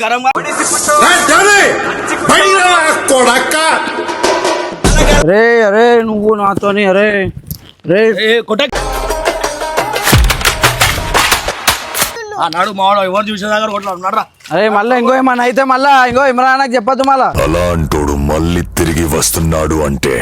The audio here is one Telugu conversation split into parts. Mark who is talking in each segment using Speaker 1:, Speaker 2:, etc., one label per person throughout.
Speaker 1: గరం
Speaker 2: అరే అరే నువ్వు నాతోని అరే రే.
Speaker 1: కొట్ట నాడు మావాడు ఎవరు చూసే దగ్గర కొట్లా ఉన్నాడు
Speaker 2: అరే మళ్ళీ ఇంకో ఏమన్నా అయితే మళ్ళా ఇంకో ఇమ్రానాకి చెప్పొద్దు మళ్ళా.
Speaker 3: అలాంటోడు మళ్ళీ తిరిగి వస్తున్నాడు అంటే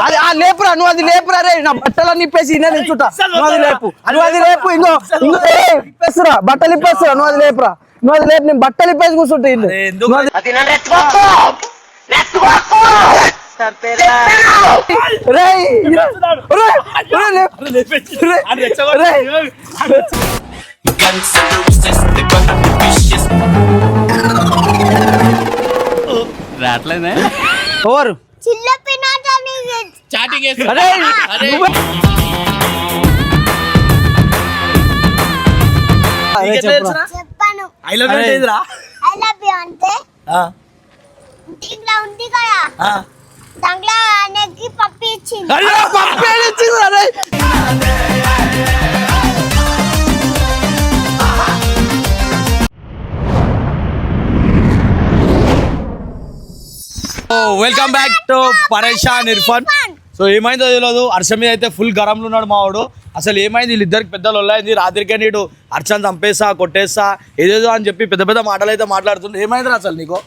Speaker 2: అది ఆ లేపురా నువ్వు అది లేపురా రే. నా బట్టలన్నీ ఇప్పేసి నేను ఇచ్చుట నువ్వు అది లేపు. నువ్వు అది లేపు ఇంకో ఇంకో ఇప్పేస్తురా బట్టలు ఇప్పేస్తురా నువ్వు అది లేపురా. నువ్వు అది లేపు నేను బట్టలు ఇప్పేసి కూర్చుంటే ఇల్లు రేయ్.
Speaker 4: రావట్లేదే?
Speaker 2: ఎవరు
Speaker 5: చిల్ల పినాటని
Speaker 1: చాటింగ్
Speaker 2: అరే అరే.
Speaker 5: చెప్పాను.
Speaker 1: ఐ లవ్
Speaker 5: ఐ యూ అంటే ఇంట్లో ఉంది కదా. దాంట్లో ఆయనకి పప్పి ఇచ్చింది.
Speaker 2: పప్పేలు ఇచ్చింది అరే.
Speaker 1: వెల్కమ్ బ్యాక్ టు పరేషాన్ ఇర్ఫాన్ సో ఏమైందో తెలియదు హర్ష మీద అయితే ఫుల్ గరంలో ఉన్నాడు మావాడు. అసలు ఏమైంది? వీళ్ళిద్దరికి పెద్దలు వల్లైంది రాత్రికే నీడు హర్షని చంపేసా కొట్టేసా ఏదేదో అని చెప్పి పెద్ద పెద్ద మాటలు అయితే మాట్లాడుతుంది ఏమైందిరా అసలు నీకు?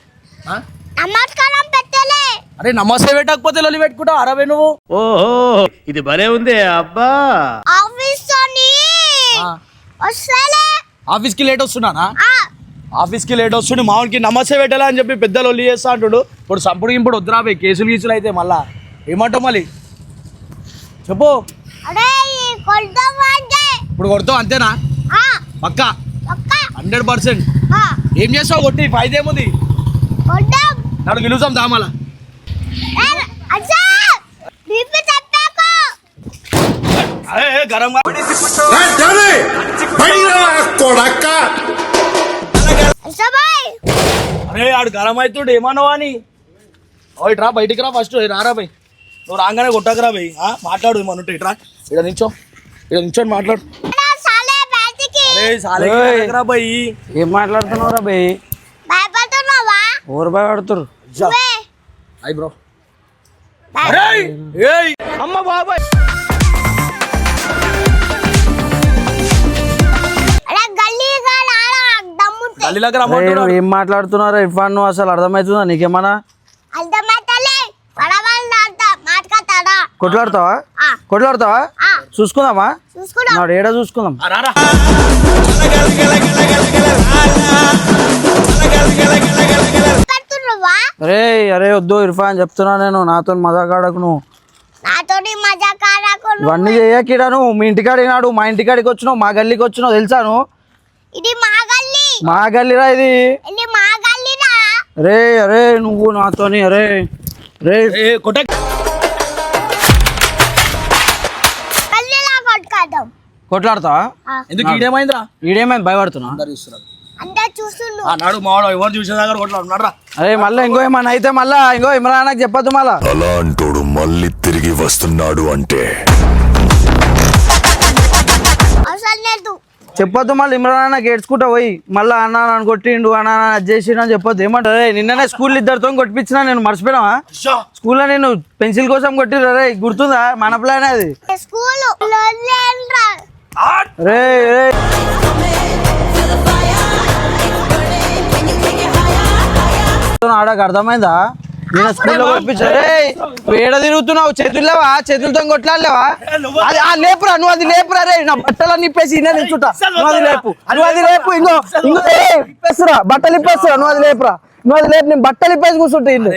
Speaker 1: అరే నమస్తే పెట్టకపోతే లొలి పెట్టుకుంటావు? అరవై నువ్వు.
Speaker 4: ఓహో ఇది భలే ఉంది అబ్బా.
Speaker 5: ఆఫీస్
Speaker 1: ఆఫీస్కి లేట్ వస్తున్నానా? ఆఫీస్కి లేట్ వస్తుండే మామూలుకి నమస్తే పెట్టాలా అని చెప్పి పెద్దలు ఒల్లి చేస్తా అంటుడు. ఇప్పుడు సంపుడు ఇప్పుడు వద్దురా పోయి కేసులు గీసులు అయితే మళ్ళా. ఏమంటావు మళ్ళీ? చెప్పు.
Speaker 5: అరే
Speaker 1: ఇప్పుడు కొడతావు అంతేనా?
Speaker 5: ఆ,
Speaker 1: పక్కా? Hundred percent.
Speaker 5: ఆ,
Speaker 1: ఏం చేస్తావు? కొట్టి ఫైదా ఏముంది?
Speaker 5: కొడతాం.
Speaker 1: నన్ను గెలుస్తాం దామల.
Speaker 5: ఏ, అచ్చా. బీపీ తప్పాకు
Speaker 1: గరం
Speaker 5: బాయ్
Speaker 1: అరే ఆడు గరం అవుతుండు ఏమన్నావా అని ఓ ఇట్రా బయటికి రా ఫస్ట్ రారా బై నువ్వు రాగానే కొట్టకరా ఆ, మాట్లాడు ఏమన్నా ఉంటే ఇట్రా. ఇక్కడ నించో. ఇక్కడ నించోని మాట్లాడు. రా
Speaker 2: ఏం మాట్లాడుతున్నావురా బే
Speaker 5: భయపడుతున్నావా?
Speaker 2: ఎవరు భయపడుతురు
Speaker 5: నువ్వే.
Speaker 1: అయ్ బ్రో.
Speaker 5: భయ-
Speaker 1: అమ్మ బాబాయ్. గల్లి దగ్గర
Speaker 2: ఏం మాట్లాడుతున్నారా ఇర్ఫాన్ నువ్వు అసలు అర్థమవుతుందా నీకేమన్నా? కొట్లాడతావా?
Speaker 5: ఆ.
Speaker 2: కొట్లాడతావా?
Speaker 5: ఆ,
Speaker 2: చూసుకుందామా? నాడు ఏడా చూసుకుందాం. అరే అరే వద్దు ఇర్ఫాన్ చెప్తున్నా నేను. నాతో మజాకాడకు నువ్వు. ఇవన్నీ చేయకీడా నువ్వు? మీ ఇంటికాడ నాడు మా ఇంటికాడికి వచ్చినావు మా గల్లీకి వచ్చినావు తెలుసా నువ్వు?
Speaker 5: ఇది మా
Speaker 2: మా గల్లీరా ఇది అరే అరే నువ్వు నాతోని అరే రే.
Speaker 1: ఏ కొట్ట.
Speaker 2: కొట్లాడతావా
Speaker 1: ఎందుకు ఈడేమైందిరా?
Speaker 2: ఈడేమైంది? భయపడుతున్నా.
Speaker 1: అందరు చూస్తున్నారు.
Speaker 5: అందరు చూస్తుండు
Speaker 1: ఆ నాడు మావాడు ఎవరు చూసే దగ్గర కొట్లా ఉన్నాడు
Speaker 2: అరే మళ్ళీ ఇంకో ఏమన్నా అయితే మళ్ళా ఇంకో ఇమ్రానాకి చెప్పొద్దు మళ్ళా.
Speaker 3: అలాంటోడు మళ్ళీ తిరిగి వస్తున్నాడు అంటే.
Speaker 5: అసలు లేదు.
Speaker 2: చెప్పొద్దు మళ్ళీ ఇమ్రాన్ ఏడ్చుకుంటా పోయి మళ్ళీ అన్న నన్ను కొట్టిండు అన్న నన్ను అది చేసిండు అని చెప్పొద్దు. ఏమంటారు? రే నిన్ననే స్కూల్ ఇద్దరితో కొట్టించినా నేను మర్చిపోయినావా? స్కూల్లో నేను పెన్సిల్ కోసం కొట్టిరు రే గుర్తుందా? మన ప్లాన్ అది.
Speaker 5: స్కూల్ లేదురా
Speaker 2: రే రే. ఆడకు అర్థమైందా? నేను స్కూల్లో రే నువ్వు ఏడ తిరుగుతున్నావు? చేతుల్లేవా? చేతులతో కొట్లాడలేవా? అది ఆ లేపురా నువ్వు అది లేపురా రే నా బట్టలన్నీ ఇప్పేసి నేను ఇచ్చుట నువ్వు అది లేపు. నువ్వు అది లేపు ఇంకో ఇప్పేస్తురా. బట్టలు ఇప్పేస్తురా. నువ్వు అది లేపురా. నువ్వు అది లేపు నేను బట్టలు ఇప్పేసి కూర్చుంటే ఇల్లు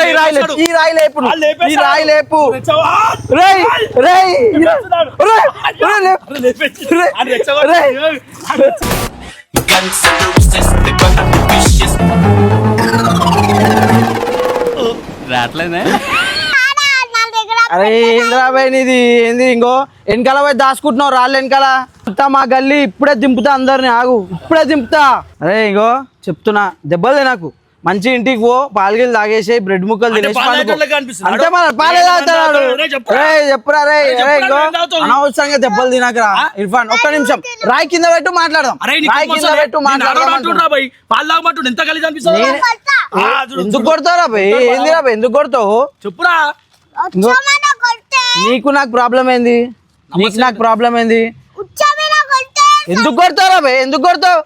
Speaker 2: ఈ రాయి లేపు. ఈ రాయి లేపు నువ్వు. ఈ రాయి లేపు.
Speaker 4: రావట్లేదే?
Speaker 2: అరే ఏంద్రా నీది? ఏంది ఇంకో? వెనకాల పోయి దాచుకుంటున్నావు రాళ్ళు వెనకాల. చెప్తా మా గల్లీ ఇప్పుడే దింపుతా అందరిని ఆగు. ఇప్పుడే దింపుతా. అరే ఇంకో చెప్తున్నా. దెబ్బలే నాకు మంచి ఇంటికి పో పాలగిలు తాగేసి బ్రెడ్ ముక్కలు తినేసి
Speaker 1: పాలే
Speaker 2: తాగుతాడు?
Speaker 1: రే చెప్పురా.
Speaker 2: రే
Speaker 1: రే?
Speaker 2: అనవసరంగా దెబ్బలు తినకరా. ఇర్ఫాన్ ఒక్క నిమిషం. రాయి కింద పెట్టు మాట్లాడదాం. రాయి కింద. పెట్టు
Speaker 1: ఎంత కలిసి
Speaker 2: ఎందుకు
Speaker 1: చూడు.
Speaker 2: కొడతావురా భయ్ ఏందిరా భయ్ ఎందుకు కొడతావు?
Speaker 1: చెప్పురా.
Speaker 2: నీకు నాకు ప్రాబ్లం ఏంది? నీకు నాకు ప్రాబ్లం ఏంది? ఎందుకు కొడతావురా భయ్ ఎందుకు కొడతావు?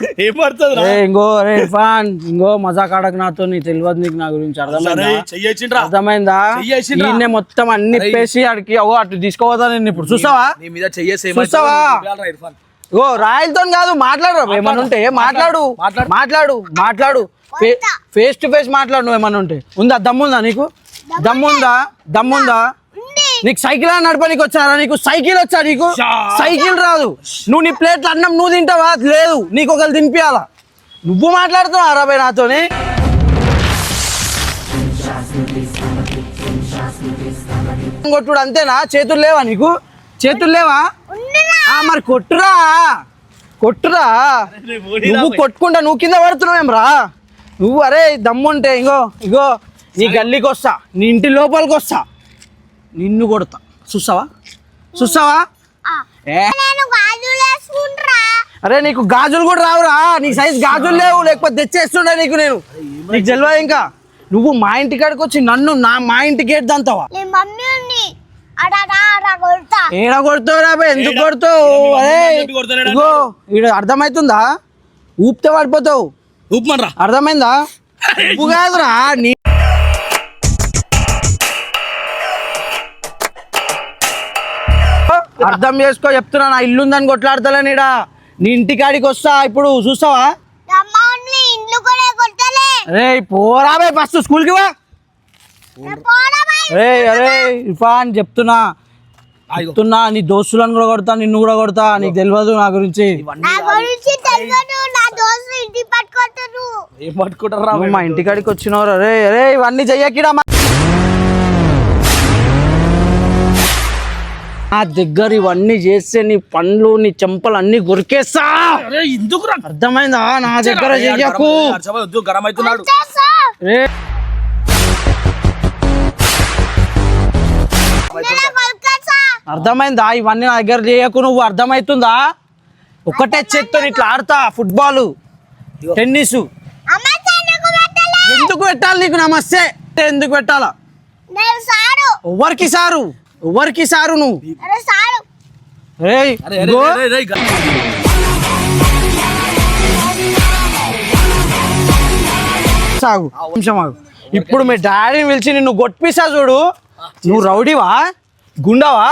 Speaker 5: ఉచ్చమున కొడతా అలా పట్టని ఆకాశంలో
Speaker 1: ఏం పడుతుంది
Speaker 2: ఏ ఇంగో రే ఇర్ఫాన్ ఇంగో మజాక్ ఆడకు నాతో నీ తెలియదు నీకు నా గురించి. అర్థమైందా? అర్థమైందా. ఈయన్నే మొత్తం అన్ని. పేసి అడికి అగో అటు తీసుకోవద్దా నేను ఇప్పుడు. చూసావా?
Speaker 1: నీ మీద చెయ్యేసి
Speaker 2: చూస్తావా? ఓ రాయలతో కాదు మాట్లాడు ఏమన్నా ఉంటే? మాట్లాడు
Speaker 1: మాట్లాడు.
Speaker 2: మాట్లాడు. ఫేస్ టు ఫేస్ మాట్లాడు నువ్వు ఏమన్నా ఉంటే. ఉందా? దమ్ముందా నీకు? దమ్ముందా? దమ్ముందా? నీకు సైకిల్ అని నడపనికి వచ్చారా? నీకు సైకిల్ వచ్చా నీకు. సైకిల్ రాదు. నువ్వు నీ ప్లేట్లు అన్నం నువ్వు తింటావా? అది లేదు. నీకు ఒకరు తినిపించాలా నువ్వు మాట్లాడుతున్నావు అరవై నాతోని? కొట్టుడు అంతేనా? చేతులు లేవా నీకు? చేతులు లేవా? మరి కొట్టురా. కొట్టురా. నువ్వు కొట్టుకుంటా నువ్వు కింద పడుతున్నావేం రా? నువ్వు అరే దమ్ముంటే ఇంగో ఇగో నీ గల్లీకి వస్తా నీ ఇంటి లోపలికి వస్తా నిన్ను కొడతా. చూస్తావా? చూస్తావా? అరే నీకు గాజులు కూడా రావురా. నీ సైజ్ గాజులు లేవు. లేకపోతే తెచ్చేస్తుండే నీకు నేను. నీకు తెలియదు ఇంకా? నువ్వు మా ఇంటి కాడికి వచ్చి నన్ను నా మా
Speaker 5: రా అడ కొడతా.
Speaker 2: ఏడ కొడుతావు? రా ఎందుకు? కొడుతావు? అరే? ఇగో ఈడ అర్థమవుతుందా ఊపితే పడిపోతావు
Speaker 1: ఊపమనరా
Speaker 2: అర్థమైందా? ఉప్పు కాదురా నీ అర్థం చేసుకో చెప్తున్నా నా ఇల్లు ఉందని కొట్లాడతలే నీడ. నీ ఇంటికాడికి వస్తా ఇప్పుడు చూస్తావా? రే పోరాబే ఫస్ట్ స్కూల్కి వా.
Speaker 5: పోరా
Speaker 2: రే అరే ఇర్ఫాన్ చెప్తున్నా. చెప్తున్నా నీ దోస్తులను కూడా కొడతా నిన్ను కూడా కొడతా నీకు తెలియదు నా గురించి.
Speaker 5: నా గురించి తెలియదు నా దోస్తు ఇంటి పట్టుకుంటారు
Speaker 1: ఏం పట్టుకుంటారా
Speaker 2: నువ్వు మా ఇంటికాడికి వచ్చినవరా రే రే ఇవన్నీ చెయ్యకిడా నా దగ్గర ఇవన్నీ చేస్తే నీ పండ్లు నీ చెంపలు అన్ని కొరికేస్తా
Speaker 1: అరే ఎందుకు
Speaker 2: అర్థమైందా? నా దగ్గర చెయ్యకు.
Speaker 1: గరం అవుతున్నాడు
Speaker 2: అర్థమైందా? ఇవన్నీ నా దగ్గర చేయకు నువ్వు. అర్థమవుతుందా ఒకటే చేత్తో ఇట్లా ఆడతా ఫుట్బాల్ టెన్నిస్. ఎందుకు పెట్టాలి నీకు నమస్తే? ఎందుకు పెట్టాలా?
Speaker 5: నేను సారు.
Speaker 2: ఎవరికి సారు? ఎవరికి సారు నువ్వు? సాగు నిమిషం ఆగు. ఇప్పుడు మీ డాడీని పిలిచి నిన్ను కొట్టిస్తా చూడు. నువ్వు రౌడీవా? గుండావా?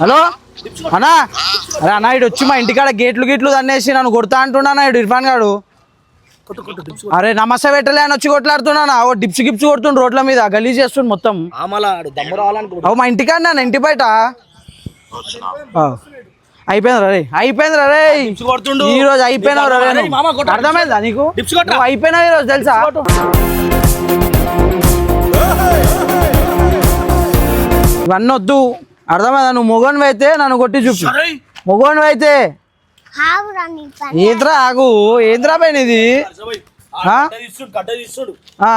Speaker 2: హలో? అన్నా? అరే అన్నా ఇటు వచ్చి మా ఇంటికాడ గేట్లు గీట్లు తన్నేసి నన్ను కొడతా అంటున్నానా ఇటు ఇర్ఫాన్ గాడు. అరే నమస్తే పెట్టలే అని వచ్చి కొట్లాడుతున్నానా? ఓ డిప్స్ గిప్స్ కొడుతుండు రోడ్ల మీద గలీజ్ చేస్తుండు మొత్తం. మా ఇంటికాడ నా ఇంటి బయట. అయిపోయింది రే అయిపోయింది రే. ఈ రోజు అయిపోయినావు రే
Speaker 1: కొట్టు.
Speaker 2: అర్థమైందా నీకు?
Speaker 1: డిప్స్ కొట్టు.
Speaker 2: నువ్వు అయిపోయినావు ఈ రోజు తెలుసా ఇవన్నీ వద్దు. అర్థమైందా? నువ్వు మొగన్ అయితే నన్ను కొట్టి చూపి మొగన్ అయితే. ఏంద్రా ఆగు ఏంద్రా పైన ఇది?
Speaker 1: అసలు
Speaker 2: ఆ?
Speaker 1: కట్ట తీస్తుడు కట్ట తీస్తుడు
Speaker 2: ఆ,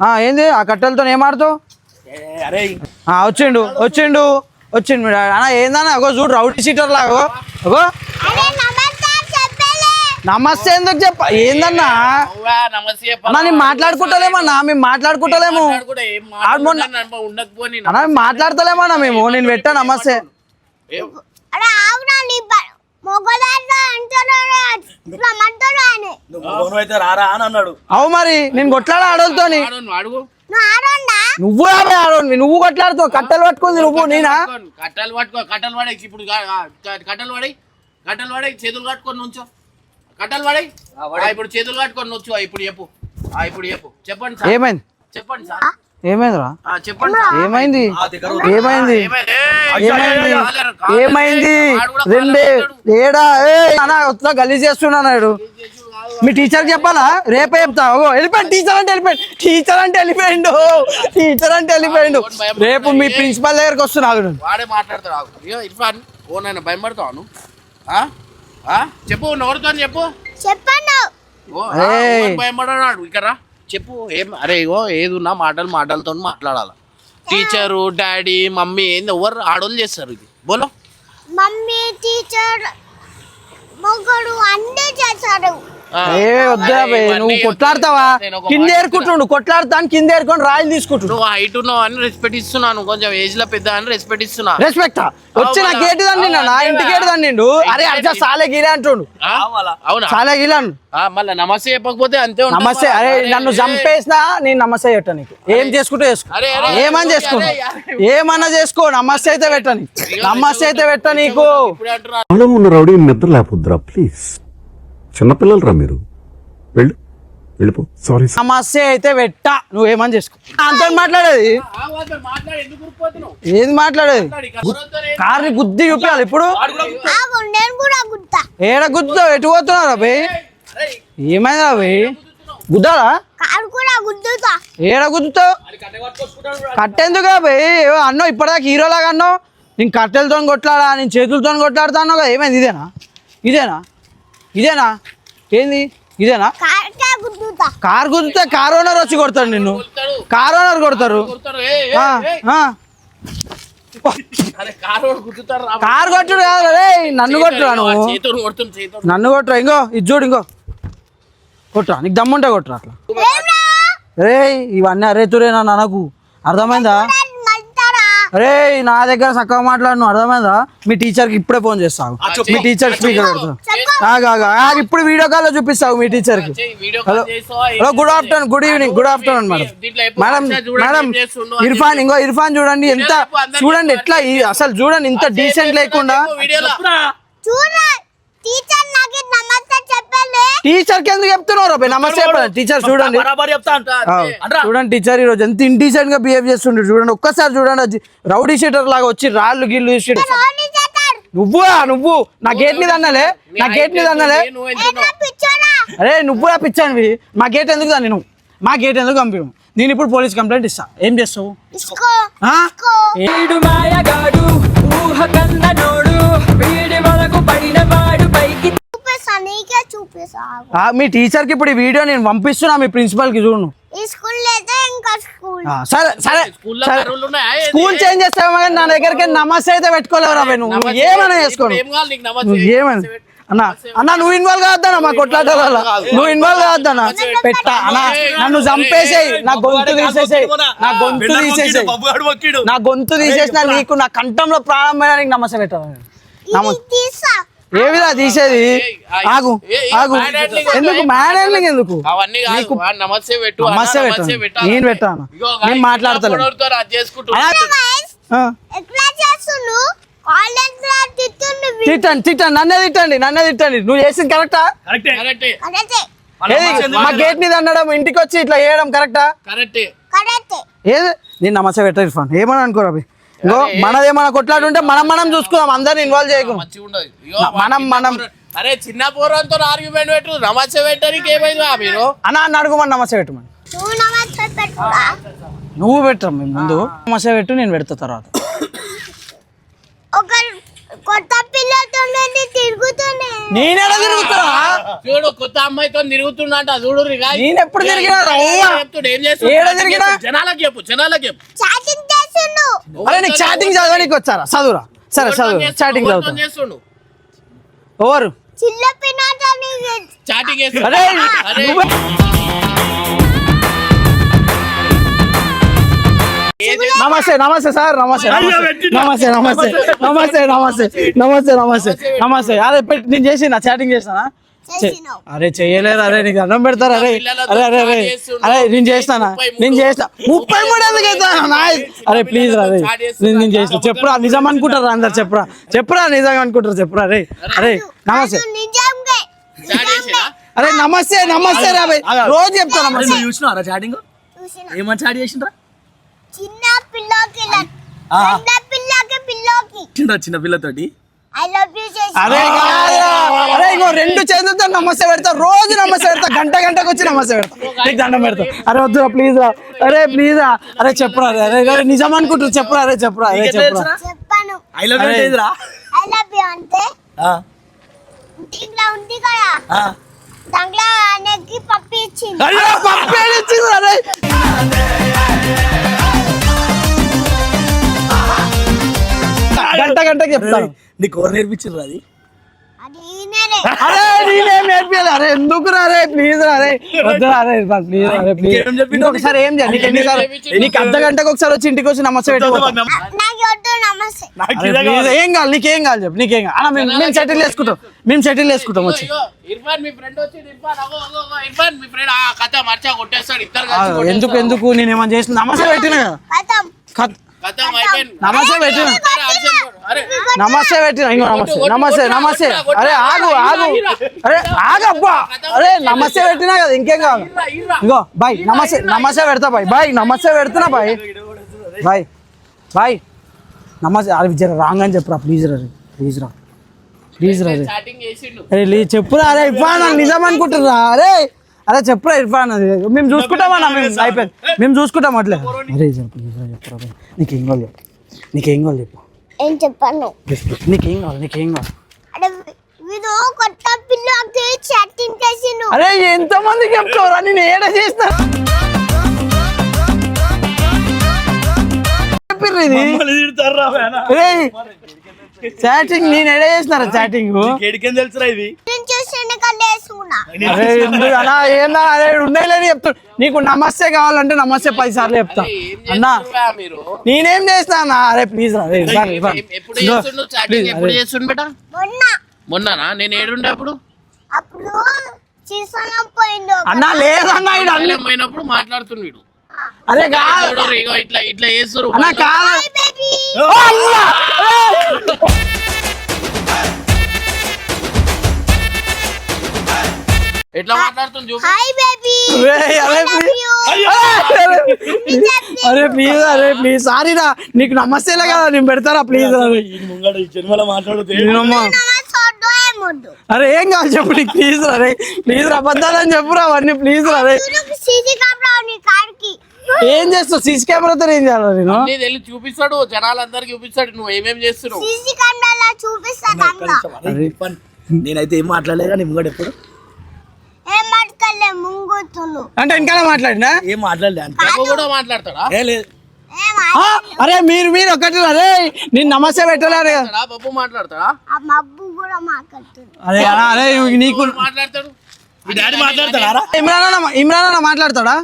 Speaker 2: ఆ, ఏంది ఆ కట్టెలతో ఏం ఆడుతావు? వచ్చిండు వచ్చిండు వచ్చిండు. అన్న ఏందన్నా అగో చూడు రౌడీ సీటర్ లాగో అగో
Speaker 5: నమస్తే చెప్పలే.
Speaker 2: నమస్తే ఎందుకు చెప్ప? ఏందన్నా? నేను మాట్లాడుకుంటలేమన్నా? మేము మాట్లాడుకుంటలేము. అన్నా మాట్లాడతలేమన్నా మేము? నేను పెట్టా నమస్తే. అవు మరి నేను కొట్లాడ ఆడోళ్ళతోని?
Speaker 4: అడుగు
Speaker 5: నువ్వు ఆడుండా
Speaker 2: నువ్వు ఆడే ఆడోని నువ్వు కొట్లాడుతావు కట్టెలు పట్టుకుంది నువ్వు నేనా?
Speaker 4: కట్టలు పట్టుకో కట్టలు పడే ఇప్పుడు కట్టలు పడాయి కట్టలు పడాయి చేతులు కట్టుకొని నుంచో. కట్టలు పడాయి? ఇప్పుడు చేతులు కట్టుకొని నుంచో ఇప్పుడు చెప్పు. ఆ, ఇప్పుడు చెప్పు. చెప్పండి సార్.
Speaker 2: ఏమైంది?
Speaker 4: చెప్పండి సార్.
Speaker 2: ఏమైందిరా? ఏమైంది? ఏమైంది?
Speaker 4: ఏమైంది?
Speaker 2: ఏమైంది? రెండే ఏడా? ఏ అట్లా గలీజ్ చేస్తున్నాడు మీ టీచర్ చెప్పాలా? రేపే చెప్తా. వెళ్ళిపోయాడు. టీచర్ అంటే వెళ్ళిపోయాడు. టీచర్ అంటే వెళ్ళిపోయిండు. టీచర్ అంటే వెళ్ళిపోయిండు. రేపు మీ ప్రిన్సిపల్ దగ్గరకు వస్తున్నాడు
Speaker 4: వాడే మాట్లాడతాడు ఓ నేను భయపడతాను చెప్పు నోరుతో చెప్పు.
Speaker 5: చెప్పాను.
Speaker 4: భయపడనాడు ఇక్కడ చెప్పు ఏం అరే ఇగో ఏదున్నా మాటలు మాటలతో మాట్లాడాలి. టీచరు డాడీ మమ్మీ ఏంది ఎవరు ఆడోళ్ళు చేస్తారు ఇది. బోలో.
Speaker 5: మమ్మీ టీచర్ మొగడు అన్నీ
Speaker 4: చేస్తారు
Speaker 2: ఏ నువ్వు కొట్లాడతావా? కింద ఏరుకుంటుండు కొట్లాడతాను కింద ఏరుకొని రాయలు తీసుకుంటుండు.
Speaker 4: నువ్వు హైట్ ఉన్నావు అని రెస్పెక్ట్ ఇస్తున్నాను కొంచెం ఏజ్లో పెద్ద అని రెస్పెక్ట్ ఇస్తున్నా.
Speaker 2: రెస్పెక్ట్ వచ్చి నా? గేటు దండి నా? ఇంటి గేటు దండిండు అరే అర్జా సాలే గీలే అంటుండు.
Speaker 4: ఆ? అవునా?
Speaker 2: సాలే గీలాను.
Speaker 4: ఆ, మళ్ళా నమస్తే చెప్పకపోతే అంతే?
Speaker 2: నమస్తే అరే నన్ను చంపేసినా నేను నమస్తే పెట్ట నీకు. ఏం చేసుకుంటే చేసుకో. ఏమని చేసుకో. ఏమన్నా చేసుకో నమస్తే అయితే పెట్ట నీకు. నమస్తే అయితే పెట్ట నీకు.
Speaker 6: ఉన్న రౌడీ నిద్ర లేకపోద్దురా ప్లీజ్ చిన్నపిల్లలు రా మీరు? వెళ్ళు. వెళ్ళిపో. సారీ
Speaker 2: సమస్య అయితే పెట్టా నువ్వేమని చేసుకో? అంత మాట్లాడేది. ఏది మాట్లాడేది? కార్ని గుద్ది చూపించాలి ఇప్పుడు. ఏడ గుద్దుతావు ఎటు పోతున్నావు
Speaker 4: రాబే
Speaker 2: ఏమైనా రాబే గుద్దాలా? ఏడ గుద్దుతావు కట్టేందుకు రాబే ఏవో అన్నావు ఇప్పటిదాకా హీరోలాగా అన్నావు నేను కట్టెలతో కొట్లాడా నేను చేతులతో కొట్లాడతా అన్నావు ఏమైంది? ఇదేనా? ఇదేనా? ఇదేనా? ఏంది? ఇదేనా? కార్ గుద్దితే కార్ ఓనర్ వచ్చి కొడతాడు నిన్ను. కార్ ఓనర్ కొడతారు.
Speaker 4: కారు
Speaker 2: కొట్టుడు కాదు రే నన్ను కొట్టురా నువ్వు. నన్ను కొట్టురా ఇంకో ఇది చూడు ఇంకో. కొట్టురా నీకు దమ్ముంటే కొట్టురా అట్లా? రే ఇవన్నీ అరే తురే నా నాకు అర్థమైందా? అరే నా దగ్గర చక్కగా మాట్లాడు అర్థమైందా? మీ టీచర్కి ఇప్పుడే ఫోన్ చేస్తావు మీ టీచర్ స్పీకర్ పెడతావు ఇప్పుడు వీడియో కాల్లో చూపిస్తావు మీ టీచర్కి hello
Speaker 4: call?
Speaker 2: Hello good afternoon good evening good afternoon madam madam madam Irfan ఇంకో ఇర్ఫాన్ చూడండి ఎంత చూడండి ఎట్లా అసలు చూడండి ఇంత డీసెంట్ లేకుండా టీచర్కి ఎందుకు చెప్తున్నారు అబ్బాయి నమస్తే చెప్పండి. టీచర్ చూడండి. చూడండి టీచర్ ఈరోజు ఎంత ఇండీసెంట్గా బిహేవ్ చేస్తుండ్రు చూడండి. ఒక్కసారి చూడండి రౌడీ షీటర్ లాగా వచ్చి రాళ్ళు గిల్లు
Speaker 5: చేతాడు
Speaker 2: నువ్వురా నువ్వు? నా గేట్ మీద అన్నలే? నా గేట్ మీద అన్నలే?
Speaker 4: నువ్వు
Speaker 2: అరే నువ్వురా పిచ్చానివి. మా గేట్ ఎందుకు దాన్ని నువ్వు? మా గేట్ ఎందుకు పంపివు? నేను ఇప్పుడు పోలీస్ కంప్లైంట్ ఇస్తా. ఏం చేస్తావు?
Speaker 5: ఇసుకో
Speaker 2: ఆ?
Speaker 5: ఇసుకో
Speaker 7: వీడు మాయగాడు ఊహ కందనోడు వీడి వరకు పడిన వాడు.
Speaker 2: మీ టీచర్కి ఇప్పుడు ఈ వీడియో నేను పంపిస్తున్నా మీ ప్రిన్సిపల్కి చూడు.
Speaker 5: ఈ స్కూల్ అయితే ఇంకా స్కూల్
Speaker 2: ఆ, సరే? స్కూల్ చేంజ్ చేస్తావు కానీ నా దగ్గరికి నమస్తే అయితే పెట్టుకోలేవు రా నువ్వు
Speaker 4: నమస్తే.
Speaker 2: ఏమైనా
Speaker 4: నమస్తే?
Speaker 2: నువ్వు ఏమని? అన్న అన్న నువ్వు ఇన్వాల్వ్ కావద్దన్నా మా కొట్లాటల నువ్వు ఇన్వాల్వ్ కావద్దన్నా. పెట్టా అన్న నన్ను చంపేసేయి నా గొంతు తీసేసేయి. నా గొంతు తీసేసేయి నా గొంతు తీసేసిన నీకు నా కంఠంలో ప్రాణం పోయినా నీకు నమస్తే పెట్టాను
Speaker 5: ఇది
Speaker 2: ఏమిరా తీసేది? ఆగు ఆగు. ఎందుకు మ్యాన్ హ్యాండ్లింగ్ ఎందుకు?
Speaker 4: నమస్తే పెట్టు
Speaker 2: నేను పెట్టాను నేను
Speaker 5: మాట్లాడతాను తిట్టండి
Speaker 2: తిట్టండి నన్నే తిట్టండి నన్నే తిట్టండి. నువ్వు చేసింది కరెక్టా? మా గేట్ మీద అనడం ఇంటికి వచ్చి ఇట్లా చేయడం కరెక్టా? ఏది? నేను నమస్తే పెట్టాను ఇర్ఫాన్. ఏమని అనుకోరా ఇగో మనదేమన్నా కొట్లాడుంటే మనం మనం చూసుకుందాం అందరిని ఇన్వాల్వ్ చేయకుండా
Speaker 4: మంచిగా ఉండదు. ఇగో
Speaker 2: మనం మనం
Speaker 4: అరే చిన్న పోరంతో ఆర్గ్యుమెంట్ పెట్టు నమస్తే పెట్టడానికి ఏమైంది మీరు?
Speaker 2: అన్న అన్న అడుగుమని నమస్తే పెట్టమని
Speaker 5: నువ్వు పెట్టురా
Speaker 2: మేము ముందు. నమస్తే పెట్టు నేను పెడతా తర్వాత.
Speaker 5: ఒక కొత్త పిల్లతో
Speaker 2: తిరుగుతున్నా?
Speaker 4: చూడు కొత్త అమ్మాయితో తిరుగుతుండంట చూడు రిగా.
Speaker 2: నేను ఎప్పుడు తిరిగినా
Speaker 4: చెప్తుడు, ఏం
Speaker 2: తిరిగినా?
Speaker 4: జనాలకు చెప్పు జనాలకు చెప్పు.
Speaker 5: చాటింగ్ చేస్తుండు
Speaker 2: అరే నీకు చాటింగ్ చదవడానికి వచ్చారా? చదువురా. సరే చదువు చాటింగ్ చదువుతా.
Speaker 4: చేస్తుండు.
Speaker 2: ఎవరు?
Speaker 5: చిల్ల
Speaker 4: చాటింగ్
Speaker 2: అరే
Speaker 4: ఏది?
Speaker 2: నమస్తే నమస్తే సార్ నమస్తే నమస్తే. నమస్తే నమస్తే నమస్తే నమస్తే నమస్తే నమస్తే నమస్తే. అరే పెట్టి నేను చేసిన చాటింగ్ చేస్తానా?
Speaker 5: చేసినావు
Speaker 2: అరే చెయ్యలేరు అరే నీకు అన్నం పెడతారు అరే అరే అరే అరే అరే నేను చేస్తానా నేను చేస్తా. ముప్పై మూడు ఎందుకు అవుతానా అరే ప్లీజ్ అరే. నేను నేను చేస్తా. చెప్పురా నిజం అనుకుంటారా అందరు చెప్పురా. చెప్పురా నిజం అనుకుంటారు చెప్పురా అరే అరే. నమస్తే. అరే నమస్తే నమస్తే రా భయ్ రోజు చెప్తా నమస్తే.
Speaker 1: చూసినారా చాటింగ్
Speaker 5: చూసిన.
Speaker 1: ఏమని చాట్ చేసిండ్రా?
Speaker 5: చిన్న పిల్లకి. చిన్న పిల్లకి పిల్లకి.
Speaker 1: చిన్న చిన్న పిల్లతోటి?
Speaker 5: చేసి
Speaker 2: అరే ఇంకో రెండు చేతులతో నమస్తే పెడతా. రోజు నమస్తే పెడతా. గంట గంటకు వచ్చి నమస్తే పెడతా. నీకు దండం పెడతా. అరే వద్దురా ప్లీజ్ రా. అరే ప్లీజ్ రా. అరే చెప్పురా అరే అరే నిజం అనుకుంటారు చెప్పురా అరే చెప్పురా అరే చెప్పురా.
Speaker 5: చెప్పాను.
Speaker 1: ఐ లవ్ యూ ఏందిరా
Speaker 5: ఐ లవ్ యూ అంటే
Speaker 1: ఆ,
Speaker 5: ఇంట్లో ఉంది కదా.
Speaker 1: ఆ.
Speaker 5: దాంట్లో ఆయనకి పప్పు ఇచ్చింది
Speaker 2: అరే పప్పు ఏడిచ్చింది అరే. గంట గంటకి చెప్తాను.
Speaker 1: నీకు ఎవరు నేర్పించారు అది?
Speaker 2: అరే నేనేం నేర్పించాలి. అరే ఎందుకు అరే ప్లీజ్ అరే వద్దురా అరే ప్లీజ్ అరే ప్లీజ్? ఒకసారి ఏం చేయాలి? నీకు ఎన్నిసార్లు నీకు అర్ధ గంటకు ఒకసారి వచ్చి ఇంటికి వచ్చి నమస్తే
Speaker 5: వద్దు.
Speaker 2: ఏం కావాలి? నీకేం కావాలి చెప్పు నీకేం కావాలి? అన్న మేము మేము సెటిల్ చేసుకుంటాం. మేము సెటిల్ చేసుకుంటాం వచ్చి. ఎందుకు ఎందుకు? నేను ఏమన్నా చేసిన నమస్తే పెట్టిన కదా? నమస్తే పెట్టిన. నమస్తే పెట్టిన. ఇంకో నమస్తే నమస్తే నమస్తే. అరే ఆగు ఆగు. అరే ఆగు అబ్బా. అరే నమస్తే పెట్టినా కదా ఇంకేం కావాలి? ఇగో బాయ్ నమస్తే నమస్తే పెడతా బాయ్ బాయ్ నమస్తే పెడుతున్నా బాయ్. Bye bye. నమస్తే అరే జర రాంగ్ అని చెప్పురా ప్లీజ్ రా ప్లీజ్ రా. ప్లీజ్ రా అరే చెప్పురా అరే అని నిజం అనుకుంటురా అరే అరే చెప్పురా ఇర్ఫాన్ అది. మేము చూసుకుంటామన్నా మేము అయిపోయింది మేము చూసుకుంటాం అట్లే. అరే చెప్పురా బాయ్. నీకేం కావాలి చెప్పు. నీకేం కావాలి చెప్పు.
Speaker 5: ఏం చెప్పాను?
Speaker 2: నీకేం కావాలి నీకేం కావాలి?
Speaker 5: అరే వీడు కొత్త పిల్లకి చాటింగ్ చేసిండు
Speaker 2: అరే ఎంత మందికి చెప్తావురా? నేను ఏడ
Speaker 1: వేనా.
Speaker 2: చాటింగ్ నేను ఎడ చేసినారా చాటింగ్
Speaker 1: ఏడికేం తెలుసురా ఇది
Speaker 5: నేను చూసిన కళ్ళు వేసుకున్నా
Speaker 2: అరే ఎందుకు అన్నా ఏందా? అరే ఉండేలేని చెప్తా నీకు నమస్తే కావాలంటే నమస్తే పది సార్లు చెప్తా. అన్నా నేనేం చేసినా అన్నా అరే ప్లీజ్
Speaker 4: ఎప్పుడు చేస్తుండు? బేటా? మొన్ననా? నేను ఏడుండే అప్పుడు?
Speaker 2: అన్నా లేదన్నా
Speaker 4: పోయినప్పుడు మాట్లాడుతున్నాడు
Speaker 2: అరే కాదు.
Speaker 4: ఇట్లా ఇట్లా చేస్తారు
Speaker 2: అన్నా కాదు.
Speaker 4: ఎట్లా మాట్లాడుతుంది చూపు
Speaker 5: హాయ్ బేబీ.
Speaker 2: రేయ్, అరే ప్లీజ్ అరే సారీ రా. నీకు నమస్తేలే కదా నేను పెడతారా ప్లీజ్ అరే.
Speaker 1: ముంగడ జన్మలో మాట్లాడితే
Speaker 2: ఏం కావాలి చెప్పు నీకు ప్లీజ్ రా ప్లీజ్ రా అబద్ధాలని చెప్పురా అవన్నీ ప్లీజ్ రా ఏం చేస్తావు? సీసీ కెమెరాతో ఏం చేయాలి నేను?
Speaker 4: వెళ్ళి చూపిస్తాడు జనాలందరికి చూపిస్తాడు నువ్వు ఏమేం చేస్తున్నావు?
Speaker 5: సీసీ కెమెరాలో.
Speaker 1: నేనైతే ఏం మాట్లాడలేగా నీ ముంగడ ఎప్పుడు?
Speaker 2: అంటే వెనకాల మాట్లాడినా?
Speaker 1: ఏం మాట్లాడలే అంతే.
Speaker 4: బాబు కూడా మాట్లాడతాడా?
Speaker 1: ఏ లేదు.
Speaker 5: ఏం
Speaker 2: ఆ, అరే మీరు మీరు ఒకటి అరే నేను నమస్తే పెట్టలేరు కదా
Speaker 4: మాట్లాడతాడా? బాబు మాట్లాడతాడా?
Speaker 5: ఆ మబ్బు కూడా మాట్లాడుతుంది.
Speaker 2: అరే అరే నీకు
Speaker 4: మాట్లాడతాడు?
Speaker 1: మీ డాడీ మాట్లాడతాడా?
Speaker 2: ఇమ్రాన్ అన్న ఇమ్రాన్ అన్న మాట్లాడతాడా?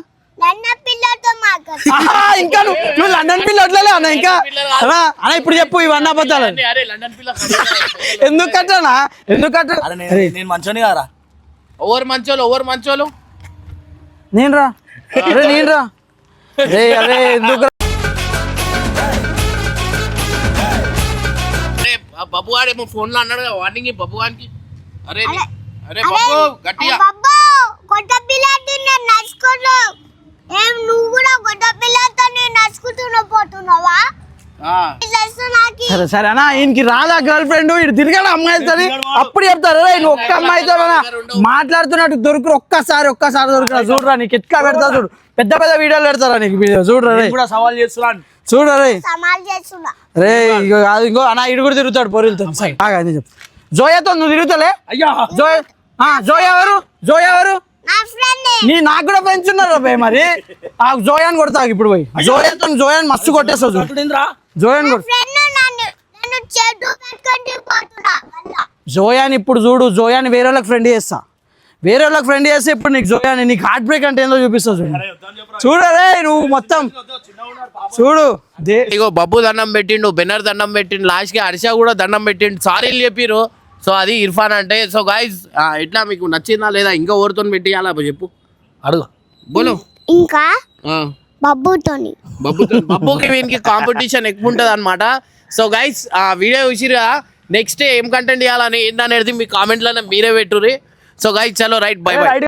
Speaker 2: ఇంకా నువ్వు నువ్వు లండన్ పిల్ల వడ్లలే అన్న ఇంకా. అన్నా అన్న ఇప్పుడు చెప్పు ఇవన్నీ అబద్ధాలు.
Speaker 4: అరే, అరే లండన్ పిల్ల
Speaker 2: ఎందుకు కట్టనా? ఎందుకు కట్ట
Speaker 1: అరే నేను నేను మంచోని కారా
Speaker 4: ఓవర్ మంచోలు ఓవర్ మంచోలు
Speaker 2: నేను రా అరే నేను రా అరే అరే ఎందుకు రా?
Speaker 4: అరే ఆ బబ్బు వాడేమో ఫోన్లో అన్నాడు వార్నింగ్ బబ్బు వానికి అరే నీ- అరే బబ్బు గట్టిగా.
Speaker 5: బాబా కొత్త పిల్లతో నేను నడుచుకోను ఏం నువ్వు కూడా కొత్త పిల్లతో నేను నడుచుకుంటున్నా పోతున్నావా
Speaker 4: ఆ,
Speaker 5: తెలుసు నాకు
Speaker 2: సరే సరే అన్న ఈయనకి రాదా గర్ల్ ఫ్రెండ్ ఇటు తిరిగాడు అమ్మాయితో అప్పుడు చెప్తారు రే నువ్వు ఒక్క అమ్మాయితో మాట్లాడుతున్నట్టు దొరుకురు ఒక్కసారి ఒక్కసారి దొరుకురా. చూడరా నీకు ఎట్లా పెడతా చూడు. పెద్ద పెద్ద వీడియోలు పెడతారా నీకు వీడియో? చూడరా
Speaker 1: కూడా సవాల్ చేస్తున్నాను
Speaker 2: చూడరా రే
Speaker 5: సమాల్ చేస్తున్నా.
Speaker 2: రే ఇగో కాదు, ఇంకో అన్న ఇడు కూడా తిరుగుతాడు పొరిలతో. సరే ఆగా, అదే చెప్పు జోయాతో నువ్వు తిరుగుతలే?
Speaker 1: అయ్యా.
Speaker 2: జోయ ఆ, జోయా ఎవరు? జోయా ఎవరు?
Speaker 5: నా ఫ్రెండ్
Speaker 2: నీ నాకు కూడా ఉన్నారు పోయి మరి. ఆ జోయాన్ కొడతావు ఇప్పుడు పోయి. జోయాతో జోయాన్ మస్తు కొట్టేస్తావు జోయాన్ కొడు
Speaker 5: ఫ్రెండ్ నన్ను నన్ను చేతు పెట్టుకొని పోతున్నా వల్ల
Speaker 2: జోయాన్ ఇప్పుడు చూడు జోయాన్ వేరే వాళ్ళకి ఫ్రెండ్ చేస్తా. వేరే వాళ్ళకి ఫ్రెండ్ చేస్తే ఇప్పుడు నీకు జోయాన్ నీకు హార్ట్ బ్రేక్ అంటే ఏందో చూపిస్తావు చూడు. చూడరే నువ్వు మొత్తం చూడు దే
Speaker 4: ఇగో బబ్బు దండం పెట్టిండు బెన్నర్ దండం పెట్టిండు లాస్ట్కి హర్ష కూడా దండం పెట్టిండు. సారీలు చెప్పిరు సో అది ఇర్ఫాన్ అంటే సో గాయస్ ఎట్లా మీకు నచ్చిందా లేదా ఇంకా ఎవరితో పెట్టియాలా? చెప్పు.
Speaker 1: అడుగు.
Speaker 4: బోలో.
Speaker 5: ఇంకా బబ్బుతోని.
Speaker 4: బబ్బుతో బబ్బుకి వీనికి కాంపిటీషన్ ఎక్కువ ఉంటుంది అనమాట సో గైస్ ఆ వీడియో చూసిరా నెక్స్ట్ ఏం కంటెంట్ ఇవ్వాలని ఏందనేది మీ కామెంట్లలో మీరే పెట్టుర్రి. సో గైస్ చలో రైట్ బై బై